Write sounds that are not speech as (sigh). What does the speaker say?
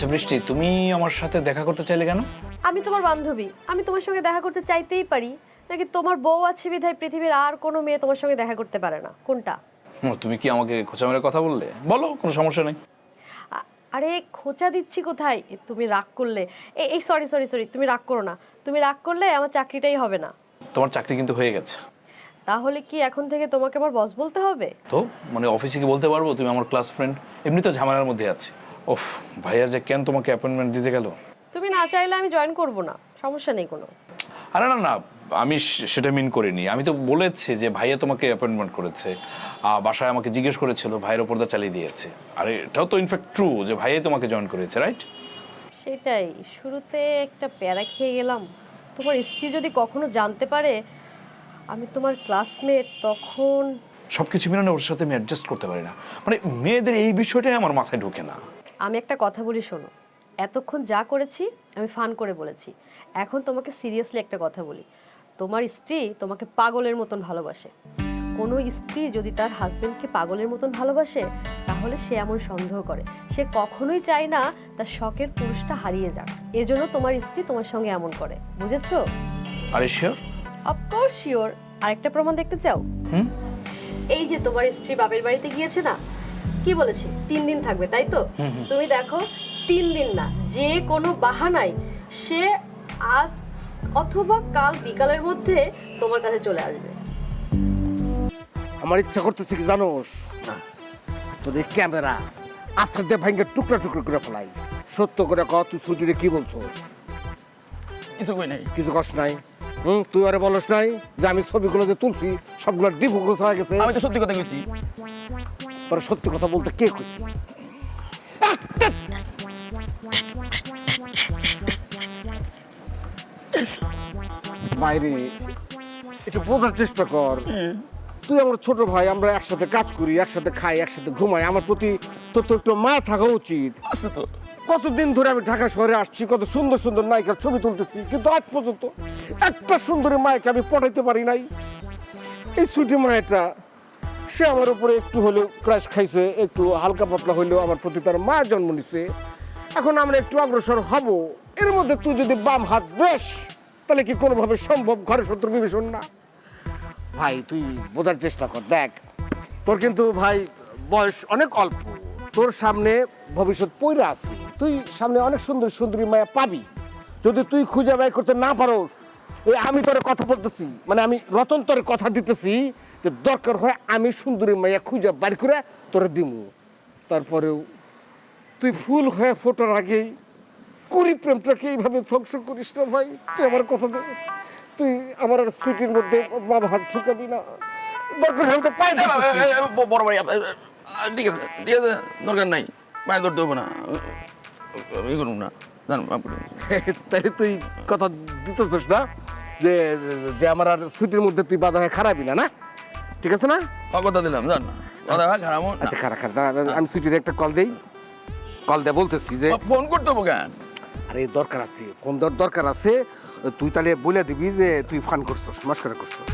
আচ্ছা বৃষ্টি তুমি আমার সাথে দেখা করতে চাইলে কেন? আমি তোমার বান্ধবী। আমি তোমার সঙ্গে দেখা করতে চাইতেই পারি নাকি তোমার বউ আছে বিধায় পৃথিবীর আর কোনো মেয়ে তোমার সঙ্গে দেখা করতে পারে না? কোনটা? তুমি কি আমাকে খোঁচা মেরে কথা বললে? বলো কোনো সমস্যা নেই। আরে খোঁচা দিচ্ছি কোথায়? তুমি রাগ করলে। এই সরি সরি সরি তুমি রাগ করো না। তুমি রাগ করলে আমার চাকরিটাই হবে না। তোমার চাকরি কিন্তু হয়ে গেছে। তাহলে কি এখন থেকে তোমাকে আমার বস বলতে হবে? তো মানে অফিসে কি বলতে পারব? তুমি আমার ক্লাস ফ্রেন্ড এমনি তো ঝামেলার মধ্যে আছি। ওফ ভাইয়া যে কেন তোমাকে অ্যাপয়েন্টমেন্ট দিতে গেল? তুমি না চাইলে আমি জয়েন করব না সমস্যা নেই কোনো। আরে না না আমি সেটা মিন করিনি। আমি তো বলেছি যে ভাইয়া তোমাকে অ্যাপয়েন্টমেন্ট করেছে। বাসায় আমাকে জিজ্ঞেস করেছিল ভাইয়ের ওপর দা চালিয়ে দিয়েছে। আর এটাও তো ইনফ্যাক্ট ট্রু যে ভাইয়াই তোমাকে জয়েন করেছে রাইট সেটাই শুরুতে একটা প্যারা খেয়ে গেলাম। তোমার স্ত্রী যদি কখনো জানতে পারে আমি তোমার ক্লাসমেট তখন সব কিছু মিলানো ওর সাথে আমি অ্যাডজাস্ট করতে পারি না। মানে মেয়েদের এই বিষয়টাই আমার মাথায় ঢোকে না। আমি একটা কথা বলি শোনো। এতক্ষণ যা করেছি আমি ফান করে বলেছি। এখন তোমাকে সিরিয়াসলি একটা কথা বলি। তোমার স্ত্রী তোমাকে পাগলের মতন ভালোবাসে। কোনো স্ত্রী যদি তার হাজবেন্ডকে পাগলের মতন ভালোবাসে তাহলে সে এমন সন্দেহ করে। সে কখনোই চায় না তার শখের পুরুষটা হারিয়ে যাক। এজন্য তোমার স্ত্রী তোমার সঙ্গে এমন করে। বুঝেছ? আরে শিওর অফকোর্স শিওর আরেকটা প্রমাণ দেখতে চাও? হুম? এই যে তোমার স্ত্রী বাপের বাড়িতে গিয়েছে না? কি বলেছি? তিন দিন থাকবে তাই তো? তুমি দেখো তিন দিন না যে কোনো বাহানায় সে আজ অথবা কাল বিকালের মধ্যে তোমার কাছে চলে আসবে। আমার ইচ্ছা করতেছে কি জানোস তোদের ক্যামেরা আত্মার দিয়ে ভাঙ্গে টুকরা টুকরো করে ফেলাই। সত্য করে ক তুই ছুটিরে কি বলছোস? কিছু কই নাই। কিছু কষ্ট নাই? হুম তুই আরে বলস নাই যে আমি ছবিগুলো যে তুলছি সবগুলো ডিফোকাস হয়ে গেছে। আমি তো সত্যি কথা কইছি। তোরা সত্যি কথা বলতে কে কইছি বাইরে একটু বোঝার চেষ্টা কর। তুই আমার ছোট ভাই আমরা একসাথে কাজ করি একসাথে খাই একসাথে ঘুমাই আমার প্রতি তোর তো একটু মা থাকা উচিত। আছে তো। কতদিন ধরে আমি ঢাকা শহরে আসছি কত সুন্দর সুন্দর নায়িকার ছবি তুলতেছি কিন্তু আজ পর্যন্ত একটা সুন্দরী মায়কে আমি পটাইতে পারি নাই। এই ছুটি মায়েটা সে আমার উপরে একটু হলেও ক্রাশ খাইছে, একটু হালকা পাতলা হইলেও আমার প্রতি তার মা জন্ম নিছে। এখন আমরা একটু অগ্রসর হব। এর মধ্যে তুই যদি বাম হাত দেশ তাহলে কি কোনোভাবে সম্ভব? ঘরে শত্রু বিভীষণ না। ভাই, তুই বোঝার চেষ্টা কর, দেখ। তোর কিন্তু ভাই বয়স অনেক অল্প। তোর সামনে ভবিষ্যৎ পইরা আছে। তুই সামনে অনেক সুন্দর সুন্দরী মায়া পাবি। যদি তুই খুঁজে বাই করতে না পারোস আমি তোর কথা বলতেছি। মানে আমি রতন তোর কথা দিতেছি যে দরকার হয় আমি সুন্দরী মায়া খুঁজে বাড়ি করে তোরে দিমু। তারপরেও তুই ফুল হয়ে ফোটার আগেই কুড়ি প্রেমটাকে এইভাবে ধ্বংস করিস না ভাই তুই আমার কথা দে। তুই আমার সুইটির মধ্যে বাবা হাত ঢুকাবি না। দরকার হলে তো পায়ে। বড় বাড়ি ঠিক আছে ঠিক আছে দরকার নাই পায়ে ধরতে হবে না। ই করুন না জান (laughs) তাই তুই কথা দিতেছিস না? যে যে আমার আর সুইটির মধ্যে তুই বাধা হয় খারাপই না না? ঠিক আছে না? ও কথা দিলাম জান। আচ্ছা খারাপ খারাপ আমি স্মৃতির একটা কল দেই। কল দে বলতেছি যে ফোন করতে হবে কেন? আরে দরকার আছে কোন দরকার আছে। তুই তাহলে বলে দিবি যে তুই ফান করছিস মস্করা করছিস।